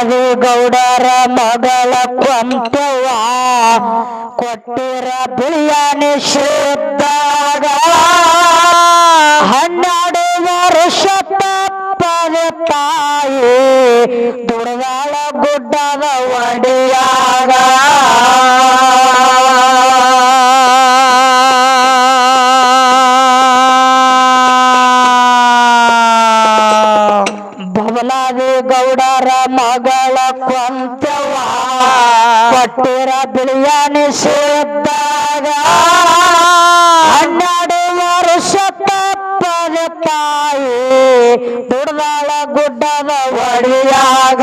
ಬದಲಾದಿ ಗೌಡರ ಮಗಳ ಕೊಂತವ ಕೊಟ್ಟಿರ ಬಿರಿಯಾನಿ ಶ್ರದ್ಧಾಗ ಹನ್ನೆರಡು ವರ್ಷ ತಾಯಿ ದುರ್ಗಾಳ ಗುಡ್ಡದ ಒಡಿಯಾಗ. ಕೊಟ್ಟಿರ ಬಿಳಿಯಾನೆ ಸೇರಿದ್ದಾಗ ಹನ್ನೆರಡು ವರ್ಷ ತಪ್ಪದ ತಾಯಿ ದುಡ್ದಾಳ ಗುಡ್ಡದ ಒಡಿಯಾಗ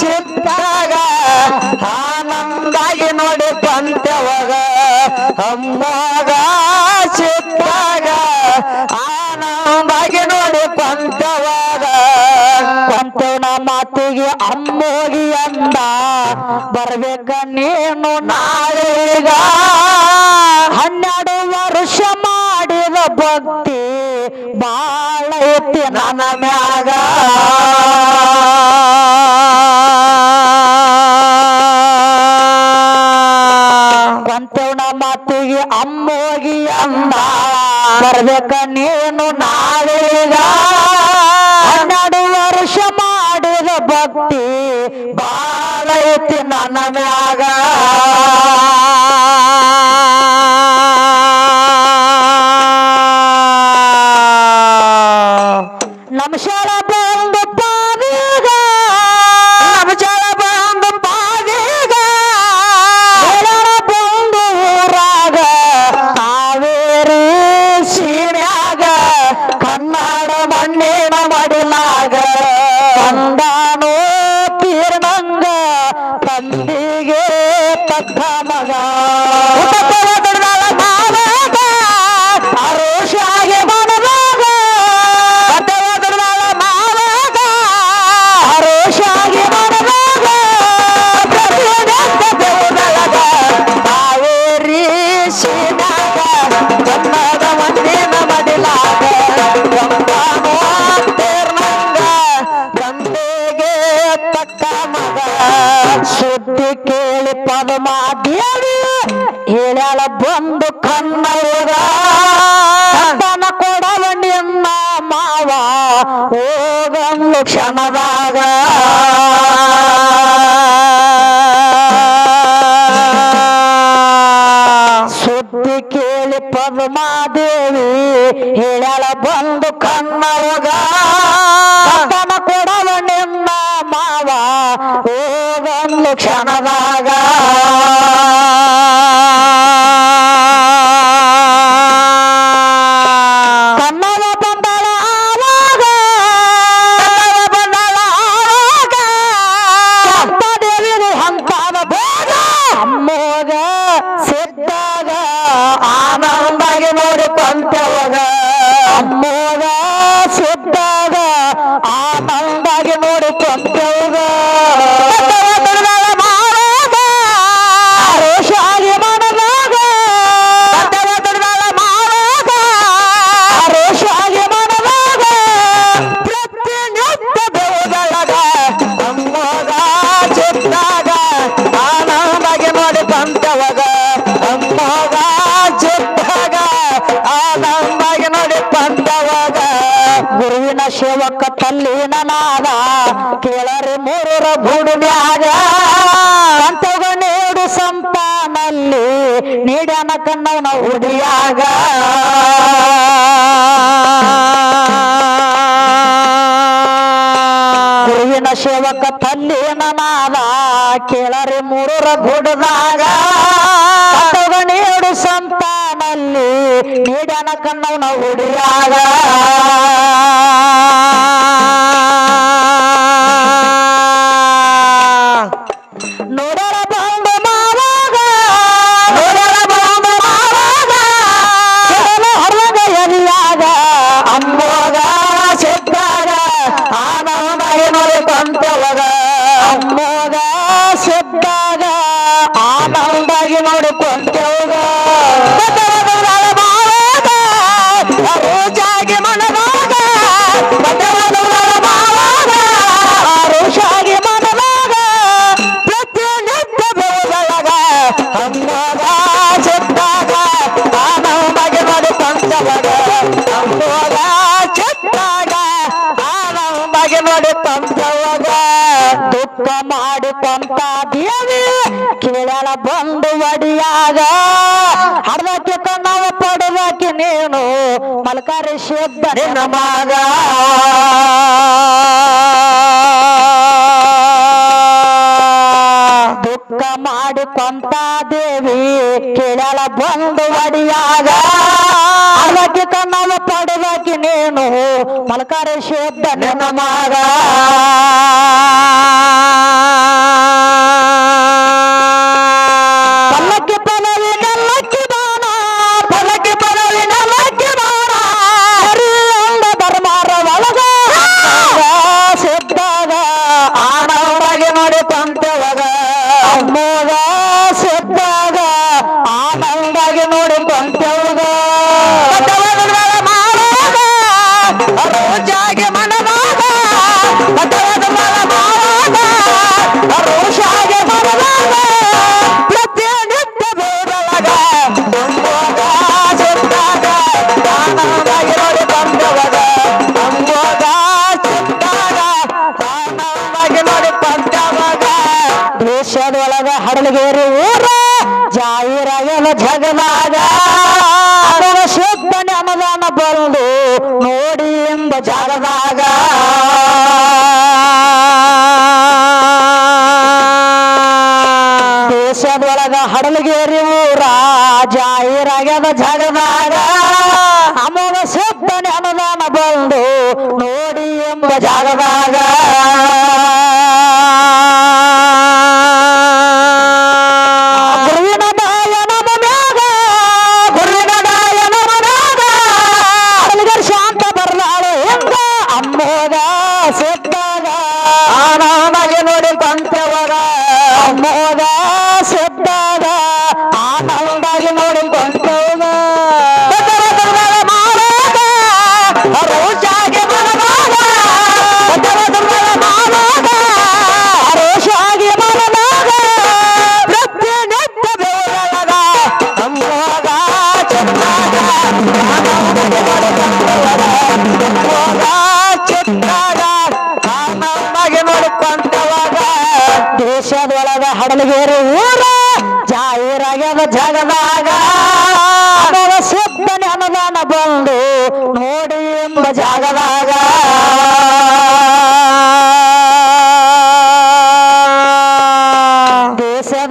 ಚಿತ್ತಾಗ ಆನಂದಾಗಿ ನೋಡಿ ಬಂತವಾಗ. ಅಮ್ಮಗ ಚಿತ್ತಾಗ ಆನಂದಾಗಿ ನೋಡಿ ಬಂತವಾಗ. ಬಂತವನ ಮಾತಿಗೆ ಅಮ್ಮೋಗಿ ಅಂದ. ಬರ್ಬೇಕ ನೀನು ನಾಳೆಗ ಹನ್ನೆರಡು ವರ್ಷ ಮಾಡಿದ ಭಕ್ತಿ ಬಾಳ ಎತ್ತಿ ನನ್ನ ಮ್ಯಾಗ. ಅಂದ ಬರ್ಬೇಕ ನೀನು ನಾಳೆಗ. ತಂದಿಗೆ ತಕ್ಕ ಮಗ ಕೇಳಿ ಪದ್ಮಾ ದೇವಿ. ಹೇಳ್ಯಾಳ ಬಂದು ಕನ್ನಡ ತನ ಕೊಡವ ನಿನ್ನ ಮಾವ. ಹೋಗಂದು ಕ್ಷಣದಾಗ. ಸುದ್ದಿ ಕೇಳಿ ಪದ್ಮಾದೇವಿ ಹೇಳ್ಯಾಳ ಬಂದು ಕನ್ನಡಗ ಅಮ್ಮೋಗ ಸಿದ್ದಾಗ ಆನಂದಾಗಿ ನೋಡಿ ಕೊಂತವಾಗ ಶಿವಕ್ಕ ತಲ್ಲಿನ ನಾದ ಕೇಳರಿ ಮೂರರ ಬುಡುಮ್ಯಾಗ ಅಂತಗ ನೀಡು ಸಂಪಾನಲ್ಲಿ ನೀಡನ ಕಣ್ಣವನ ಉಡಿಯಾಗ ಗುರುವಿನ ಶಿವಕ ತಲ್ಲಿನ ನಾದ ಕೇಳರಿ ಮೂರರ ಗುಡದಾಗ. ನೀಡಾನ ಕಣ್ಣವನ ನಾವು ಹುಡಿಯಾಗ ಪಂಪ ದೇವಿ ಕೇಳಲ ಬಂದು ಒಡಿಯಾಗ. ಹರ್ದಕ್ಕೆ ನಾವು ಪಡುವಕ್ಕೆ ನೀನು ಮಲ್ಕಾರಿ ಶುದ್ಧ ನಮಾಗ ದುಃಖ ಮಾಡಿಕೊಂತ ದೇವಿ. ಕೇಳಲ ಬಂದು ಒಡಿಯಾಗ. ಹರ್ದಕ್ಕೆ ನಾವು ಪಡುವಕ್ಕೆ ನೀನು ಮಲಕಾರೇಶ್ವರ ನನ್ನ ಮಗ ಹಡಲಗೇರಿವು ರಾಜ ಈರಾಗ್ಯದ ಜಗದಾಗ. ಅಮೋಘ ಸಿದ್ಧನೆ ಅನುದಾನ ಬಂದು ನೋಡಿ ಎಂಬ ಜಾಗದಾಗ.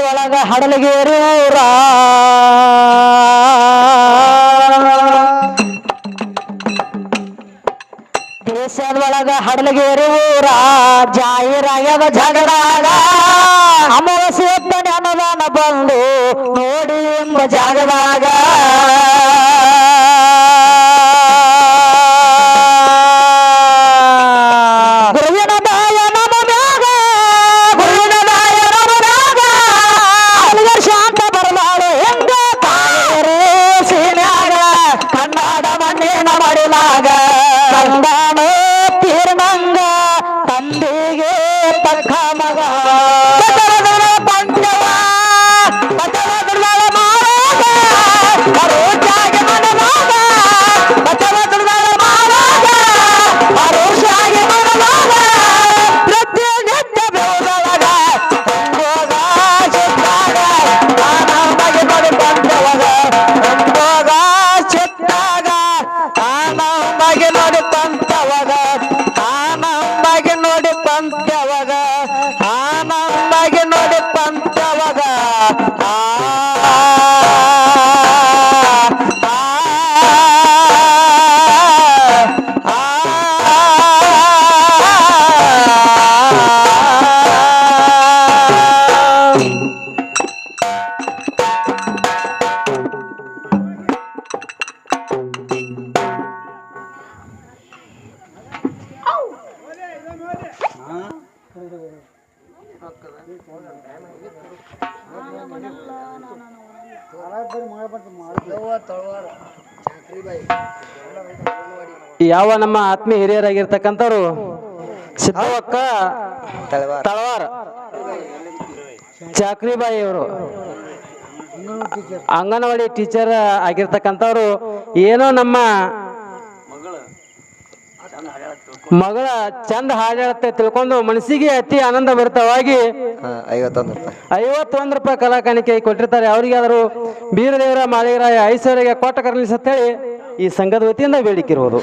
ಒಳಗ ಹಡಲಗೇರೂರ ದೇಶದ ಒಳಗ ಹಡಲಗೇರೂರ ಜಾಹಿರಾಗ್ಯದ ಜಗದಾಗ ಅಮಾವಾಸ್ಯ ನೆಮದಾನ ಬಂದು ನೋಡಿ ಎಂಬ ಜಾಗದಾಗ ಯಾವ ನಮ್ಮ ಆತ್ಮೀಯ ಹಿರಿಯರಾಗಿರ್ತಕ್ಕಂಥವ್ರು? ಸಿದ್ದವಕ್ಕ ತಳವಾರ. ಚಾಕ್ರಿಬಾಯಿ ಅವರು ಅಂಗನವಾಡಿ ಟೀಚರ್ ಆಗಿರ್ತಕ್ಕಂಥವ್ರು ಏನೋ ನಮ್ಮ ಮಗಳ ಚಂದ ಹಾಡು ಹೇಳುತ್ತೆ ತಿಳ್ಕೊಂಡು ಮನಸ್ಸಿಗೆ ಅತಿ ಆನಂದ ಭರಿತವಾಗಿ ಐವತ್ತೊಂದು ರೂಪಾಯಿ. ಐವತ್ತೊಂದು ರೂಪಾಯಿ ಕಲಾ ಕೊಟ್ಟಿರ್ತಾರೆ. ಅವರಿಗಾದರೂ ಬೀರದೇವರ ಮಾಳಿಗರಾಯ ಐಶ್ವರ್ಯ ಕೊಟ್ಟ ಅಂತೇಳಿ ಈ ಸಂಘದ ವತಿಯಿಂದ ಬೇಡಿಕಿರುವುದು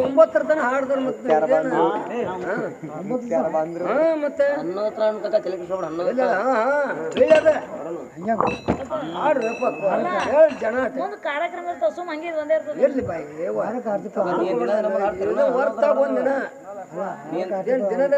ಒಂಬತ್ತರ ತನ ಹಾಡ್ತಾರ ಮತ್ತೆ ಮತ್ತೆ ಹನ್ನೊಂದು ಹಾ, ಜನ ಮುಂದ್ ಕಾರ್ಯಕ್ರಮ ಇರ್ತಾವ ಸುಮ್ ಹಂಗೆ ಒಂದೇ ಇರ್ತದೆ. ಎಲ್ಲಿ ಬಾಯಿ ಹೊರ್ತಾಗ ಒಂದಿನ. ಏನ್ ದಿನದ